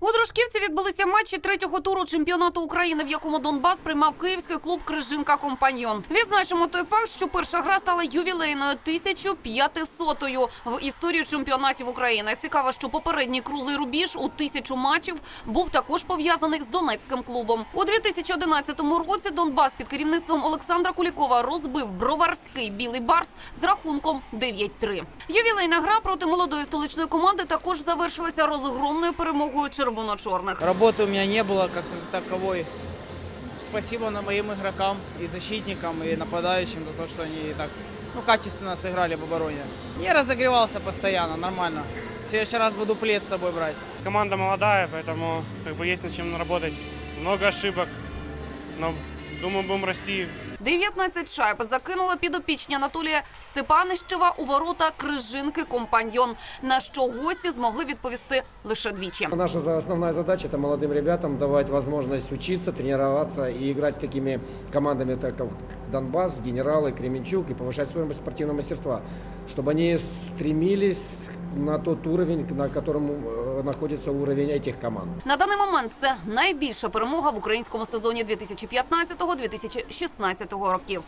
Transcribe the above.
У Дружківці відбулися матчі третього туру чемпіонату України, в якому Донбас приймав київський клуб Крижинка Компаньйон. Відзначимо той факт, що перша гра стала ювілейною 1500-ю в історії чемпіонатів України. Цікаво, що попередній круглий рубіж у тисячу матчів був також пов'язаний з Донецьким клубом. У 2011 році Донбас під керівництвом Олександра Кулікова розбив броварський білий барс з рахунком 9-3. Ювілейна гра проти молодої столичної команди також завершилася розгромною перемогою червоно-чорних. Работы у меня не было как таковой. Спасибо на моим игрокам и защитникам, и нападающим за то, что они так ну, качественно сыграли в обороне. Я разогревался постоянно, нормально. В следующий раз буду плед с собой брать. Команда молодая, поэтому как бы есть над чем работать. Много ошибок, но думаю, будем расти. 19 шайб закинула підопічні Анатолія Степанищева у ворота Крижинки Компаньйон, на що гості змогли відповісти лише двічі. Наша за- основная задача – это молодым ребятам давать возможность учиться, тренироваться и играть с такими командами, так как Донбасс, Генералы, Кременчук, и повышать свое спортивное мастерство, чтобы они стремились на тот уровень, на котором э, находится уровень этих команд. На даний момент це найбільша перемога в українському сезоні 2015-2016 років.